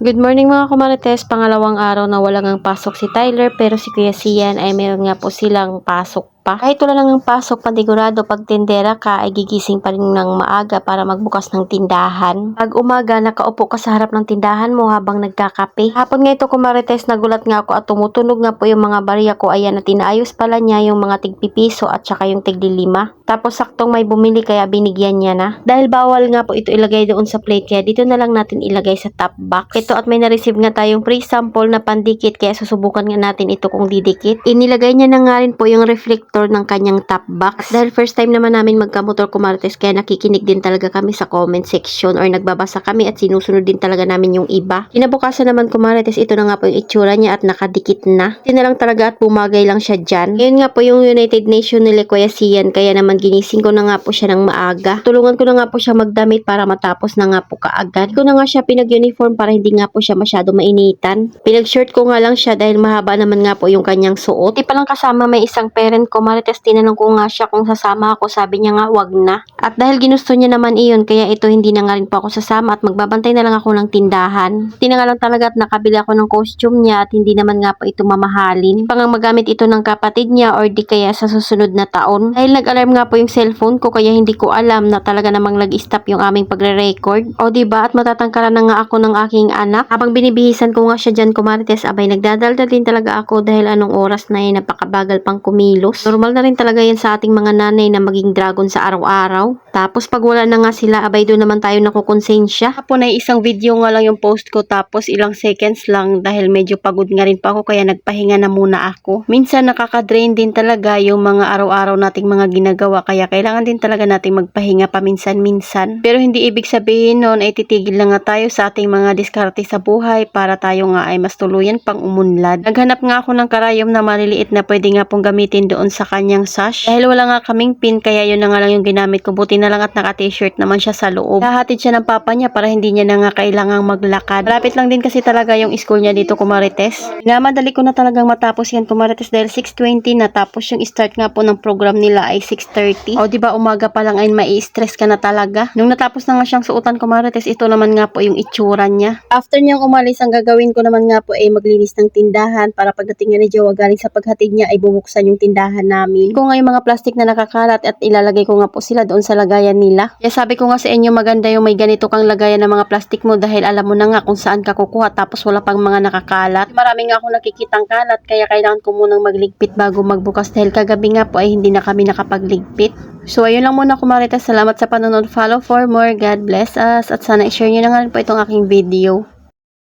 Good morning mga kumarites, pangalawang araw na walang ang pasok si Tyler pero si Kuya Sian ay meron nga po silang pasok pa. Kahit wala lang ang pasok, panigurado pag tindera ka ay gigising pa rin ng maaga para magbukas ng tindahan. Pag umaga, nakaupo ka sa harap ng tindahan mo habang nagkakape. Hapon nga ito kumarites, nagulat nga ako at tumutunog nga po yung mga bariya ko. Ayan na tinaayos pala niya yung mga tigpipiso at saka yung tiglilima. Tapos saktong may bumili kaya binigyan niya na. Dahil bawal nga po ito ilagay doon sa plate kaya dito na lang natin ilagay sa top box. Ito at may na-receive nga tayong free sample na pandikit kaya susubukan nga natin ito kung didikit. Inilagay niya na nga rin po yung reflector ng kanyang top box. Dahil first time naman namin magkamotor kumartes kaya nakikinig din talaga kami sa comment section or nagbabasa kami at sinusunod din talaga namin yung iba. Kinabukasan naman kumartes ito na nga po yung itsura niya at nakadikit na. Ito na lang talaga at bumagay lang siya dyan. Ngayon nga po yung United Nation nila Kuya kaya naman ginising ko na nga po siya ng maaga. Tulungan ko na nga po siya magdamit para matapos na nga po kaagad. Ko na nga siya pinag-uniform para hindi nga po siya masyado mainitan. Pinag-shirt ko nga lang siya dahil mahaba naman nga po yung kanyang suot. Di palang kasama may isang parent ko. Marites tinanong ko nga siya kung sasama ako. Sabi niya nga wag na. At dahil ginusto niya naman iyon kaya ito hindi na nga rin po ako sasama at magbabantay na lang ako ng tindahan. Hindi na nga lang talaga at nakabili ako ng costume niya at hindi naman nga po ito mamahalin. Pangang magamit ito ng kapatid niya or di kaya sa susunod na taon. Dahil nag-alarm nga po yung cellphone ko kaya hindi ko alam na talaga namang nag-stop yung aming pagre-record. O ba at matatangkaran na nga ako ng aking anak. Habang binibihisan ko nga siya dyan kumarites abay nagdadaldal din talaga ako dahil anong oras na yun napakabagal pang kumilos. Normal na rin talaga yan sa ating mga nanay na maging dragon sa araw-araw. know Tapos pag wala na nga sila abay doon naman tayo nakukonsensya. Hapon ay isang video nga lang yung post ko tapos ilang seconds lang dahil medyo pagod nga rin pa ako kaya nagpahinga na muna ako. Minsan nakaka-drain din talaga yung mga araw-araw nating mga ginagawa kaya kailangan din talaga nating magpahinga paminsan-minsan. Pero hindi ibig sabihin noon ay titigil lang nga tayo sa ating mga diskarte sa buhay para tayo nga ay mas tuluyan pang umunlad. Naghanap nga ako ng karayom na maliliit na pwede nga pong gamitin doon sa kanyang sash. Dahil wala nga kaming pin kaya yun na nga lang yung ginamit ko. Buti na lang at naka-t-shirt naman siya sa loob. Hahatid siya ng papa niya para hindi niya na nga kailangang maglakad. Malapit lang din kasi talaga yung school niya dito kumarites. Nga madali ko na talagang matapos yan kumarites dahil 6.20 na tapos yung start nga po ng program nila ay 6.30. O di ba umaga pa lang ay mai-stress ka na talaga. Nung natapos na nga siyang suotan kumarites ito naman nga po yung itsura niya. After niyang umalis ang gagawin ko naman nga po ay maglinis ng tindahan para pagdating nga ni Jowa galing sa paghatid niya ay bubuksan yung tindahan namin. Kung nga yung mga plastic na nakakalat at ilalagay ko nga po sila doon sa lagayan nila. Kaya sabi ko nga sa inyo maganda yung may ganito kang lagayan ng mga plastic mo dahil alam mo na nga kung saan ka kukuha tapos wala pang mga nakakalat. Marami nga ako nakikitang kalat kaya kailangan ko munang magligpit bago magbukas dahil kagabi nga po ay hindi na kami nakapagligpit. So ayun lang muna kumaritas. Salamat sa panonood. Follow for more. God bless us. At sana i-share nyo na nga po itong aking video.